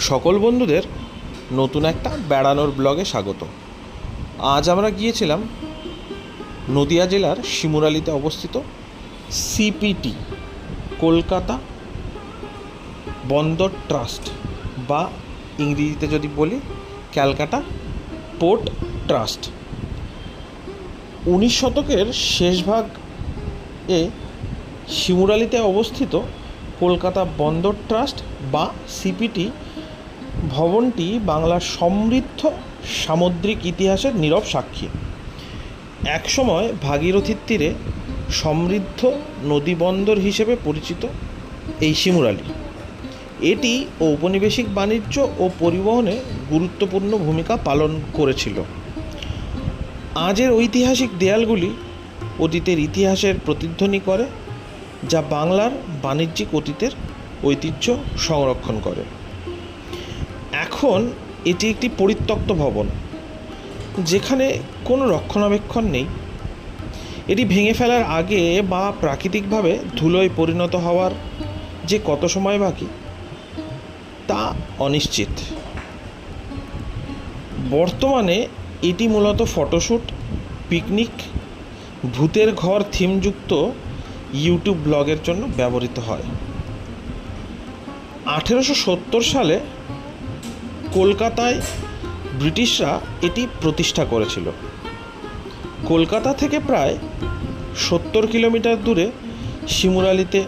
সকল বন্ধুদের নতুন একটা বেড়ানোর ব্লগে স্বাগত। আজ আমরা গিয়েছিলাম নদিয়া জেলার শিমুরালিতে অবস্থিত সিপিটি কলকাতা বন্দর ট্রাস্ট বা ইংরেজিতে যদি বলি, ক্যালকাটা পোর্ট ট্রাস্ট। উনিশ শতকের শেষ ভাগ এ শিমুরালিতে অবস্থিত কলকাতা বন্দর ট্রাস্ট বা সিপিটি ভবনটি বাংলার সমৃদ্ধ সামুদ্রিক ইতিহাসের নীরব সাক্ষী। একসময় ভাগীরথীর তীরে সমৃদ্ধ নদী বন্দর হিসেবে পরিচিত এই শিমুরালি এটি ঔপনিবেশিক বাণিজ্য ও পরিবহনে গুরুত্বপূর্ণ ভূমিকা পালন করেছিল। আজের ঐতিহাসিক দেয়ালগুলি অতীতের ইতিহাসের প্রতিধ্বনি করে, যা বাংলার বাণিজ্যিক অতীতের ঐতিহ্য সংরক্ষণ করে। এখন এটি একটি পরিত্যক্ত ভবন, যেখানে কোনো রক্ষণাবেক্ষণ নেই। এটি ভেঙে ফেলার আগে বা প্রাকৃতিকভাবে ধুলোয় পরিণত হওয়ার যে কত সময় বাকি, তা অনিশ্চিত। বর্তমানে এটি মূলত ফটোশ্যুট পিকনিক, ভূতের ঘর থিমযুক্ত ইউটিউব ব্লগের জন্য ব্যবহৃত হয়। আঠেরোশো সত্তর সালে কলকাতায় ব্রিটিশরা এটি প্রতিষ্ঠা করেছিল। কলকাতা থেকে প্রায় সত্তর কিলোমিটার দূরে শিমুরালিতে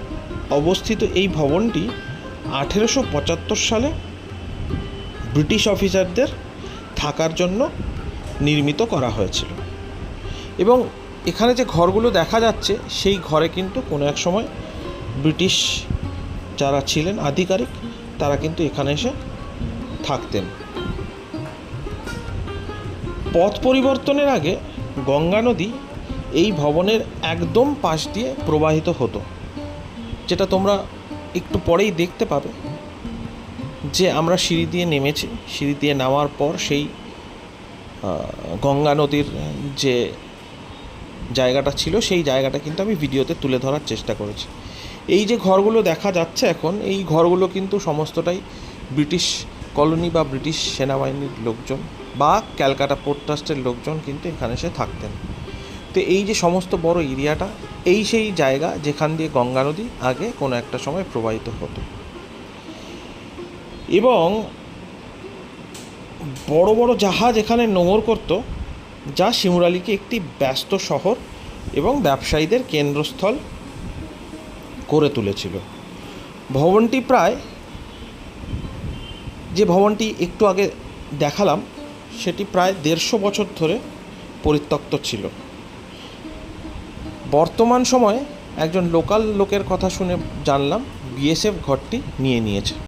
অবস্থিত এই ভবনটি আঠেরোশো পঁচাত্তর সালে ব্রিটিশ অফিসারদের থাকার জন্য নির্মিত করা হয়েছিল। এবং এখানে যে ঘরগুলো দেখা যাচ্ছে, সেই ঘরে কিন্তু কোনো এক সময় ব্রিটিশ যারা ছিলেন আধিকারিক, তারা কিন্তু এখানে এসে থাকতেন। পথ পরিবর্তনের আগে গঙ্গা নদী এই ভবনের একদম পাশ দিয়ে প্রবাহিত হতো, যেটা তোমরা একটু পরেই দেখতে পাবে যে আমরা সিঁড়ি দিয়ে নেমেছি। সিঁড়ি দিয়ে নামার পর সেই গঙ্গা নদীর যে জায়গাটা ছিল, সেই জায়গাটা কিন্তু আমি ভিডিওতে তুলে ধরার চেষ্টা করেছি। এই যে ঘরগুলো দেখা যাচ্ছে এখন, এই ঘরগুলো কিন্তু সমস্তটাই ব্রিটিশ কলোনি বা ব্রিটিশ সেনাবাহিনীর লোকজন বা ক্যালকাটা পোর্ট ট্রাস্টের লোকজন কিন্তু এখানে এসে থাকতেন। তো এই যে সমস্ত বড় এরিয়াটা, এই সেই জায়গা যেখান দিয়ে গঙ্গা নদী আগে কোনো একটা সময় প্রবাহিত হতো। এবং বড় বড় জাহাজ এখানে নোঙর করত, যা শিমুরালিকে একটি ব্যস্ত শহর এবং ব্যবসায়ীদের কেন্দ্রস্থল করে তুলেছিল। ভবনটি প্রায় যে ভবনটি একটু আগে দেখালাম, সেটি প্রায় দেড়শো বছর ধরে পরিত্যক্ত ছিল। বর্তমান সময়ে একজন লোকাল লোকের কথা শুনে জানলাম, বিএসএফ ঘরটি নিয়ে নিয়েছে।